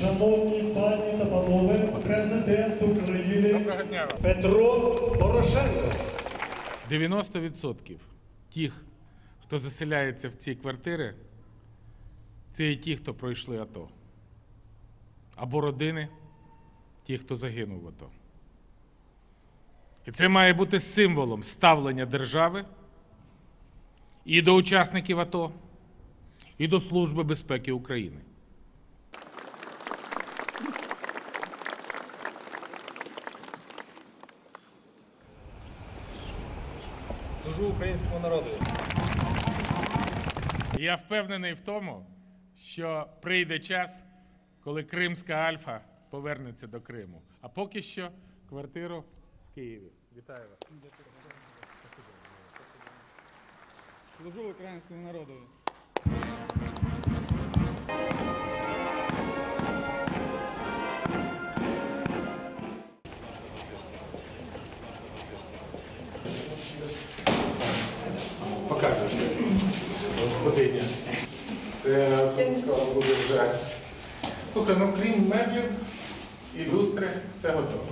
Шановні пані та панове, президент України. Петро Порошенко. 90% тих, хто заселяється в ці квартири, це і ті, хто пройшли АТО. Або родини, ті, хто загинув в АТО. І це має бути символом ставлення держави і до учасників АТО, і до Служби безпеки України. Служу українському народу. Я впевнений в тому, що прийде час, коли Кримська Альфа повернеться до Криму. А поки що квартиру в Києві. Вітаю вас. Служу українському народу. Показуйте. Господиня. Все обов'язково буде вже. Слухай, ну крім меблів і люстри, все готово.